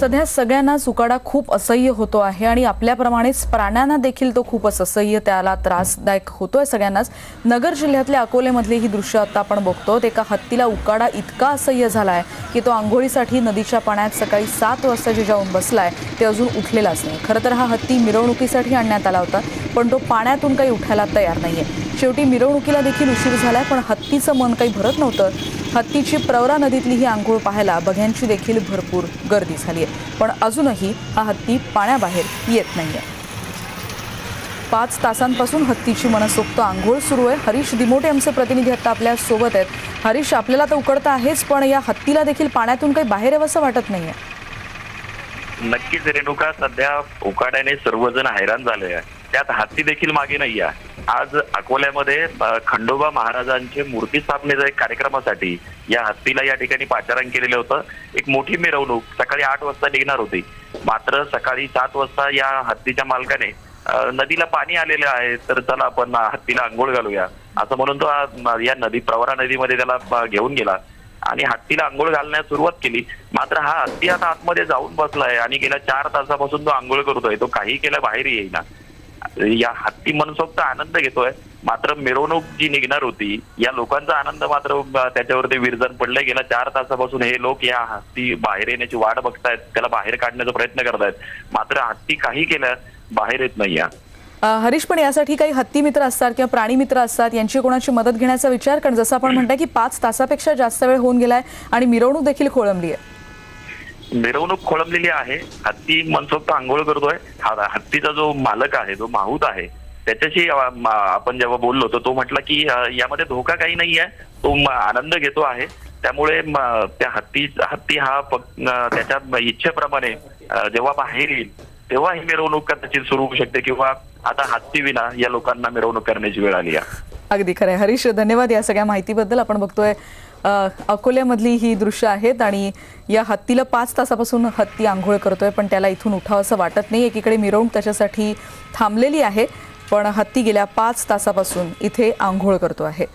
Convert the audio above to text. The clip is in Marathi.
सध्या सगळ्यांनाच उकाडा खूप असह्य होतो आहे आणि आपल्याप्रमाणेच प्राण्यांना देखील तो खूपच असह्य त्याला त्रासदायक होतोय सगळ्यांनाच. नगर जिल्ह्यातल्या अकोलेमधली ही दृश्य आता आपण बघतो एका हत्तीला उकाडा इतका असह्य झाला आहे की तो आंघोळीसाठी नदीच्या पाण्यात सकाळी सात वाजता जे जाऊन बसलाय ते अजून उठलेलाच नाही. खरं तर हा हत्ती मिरवणुकीसाठी आणण्यात आला होता पण तो पाण्यातून काही उठायला तयार नाहीये. शेवटी मिरवणुकीला देखील उशीर झालाय पण हत्तीचं मन काही भरत नव्हतं. हत्तीची प्रवरा नदीतली ही आंघोळ पाहायला बघ्यांची देखील भरपूर गर्दी झाली आहे. पण अजूनही हा हत्ती पाण्याबाहेर येत नाहीये. पाच तासांपासून हत्तीची मनसोक्त आंघोळ सुरू आहे. हरीश दिमोटे आमचे प्रतिनिधी आता आपल्यासोबत आहेत. हरीश आपल्याला तर उकडता आहेच पण या हत्तीला देखील पाण्यातून काही बाहेर यावंसं वाटत नाहीये. नक्कीच रेणुका सध्या उकाड्याने सर्वजण हैराण झाले आहे त्यात हत्ती देखील मागे नाही आहे आज अकोल्यामध्ये खंडोबा महाराजांचे मूर्ती स्थापनेचा एक कार्यक्रमासाठी या हत्तीला या ठिकाणी पाचारण केलेलं होतं. एक मोठी मिरवणूक सकाळी आठ वाजता निघणार होती. मात्र सकाळी सात वाजता या हत्तीच्या मालकाने नदीला पाणी आलेलं आहे तर चला आपण हत्तीला आंघोळ घालूया. असं म्हणून तो या नदी प्रवरा नदीमध्ये त्याला घेऊन गेला आणि हत्तीला आंघोळ घालण्यास सुरुवात केली. मात्र हा हत्ती आता आतमध्ये जाऊन बसलाय आणि गेल्या चार तासापासून तो आंघोळ करतोय. तो काही केला बाहेर येईना. या हत्ती मनसोक्त आनंद घेतोय. मात्र मिरवणूक जी निघणार होती या लोकांचा आनंद मात्र त्याच्यावरती विरजन पडलंय. गेल्या चार तासापासून हे लोक या हत्ती बाहेर येण्याची वाट बघतायत त्याला बाहेर काढण्याचा प्रयत्न करतायत. मात्र हत्ती काही केल्या बाहेर येत नाही हरीश पण यासाठी काही हत्ती मित्र असतात किंवा प्राणी मित्र असतात यांची कोणाची मदत घेण्याचा विचार कारण जसं आपण म्हणताय की पाच तासापेक्षा जास्त वेळ होऊन गेलाय आणि मिरवणूक देखील खोळंबली आहे मिरवणूक खोळंबलेली आहे. हत्ती मनसोक्त आंघोळ करतोय. हत्तीचा जो मालक आहे जो माहूत आहे त्याच्याशी आपण जेव्हा बोललो तर तो म्हटला की यामध्ये धोका काही नाही आहे. तो आनंद घेतो आहे. त्यामुळे त्या हत्ती हत्ती हा त्याच्या इच्छेप्रमाणे जेव्हा बाहेर येईल तेव्हा ही मिरवणूक कदाचित सुरू होऊ शकते किंवा आता हत्ती विना या लोकांना मिरवणूक करण्याची वेळ आली आहे. अगदी खरं आहे. हरीश धन्यवाद या सगळ्या माहितीबद्दल. आपण बघतोय अकोल्यामधली ही दृश्य आहेत आणि या हत्तीला पाच तासापासून हत्ती आंघोळ करतोय पण त्याला इथून उठावं असं वाटत नाही. एकीकडे मिरवणूक त्याच्यासाठी थांबलेली आहे पण हत्ती गेल्या पाच तासापासून इथे आंघोळ करतो आहे.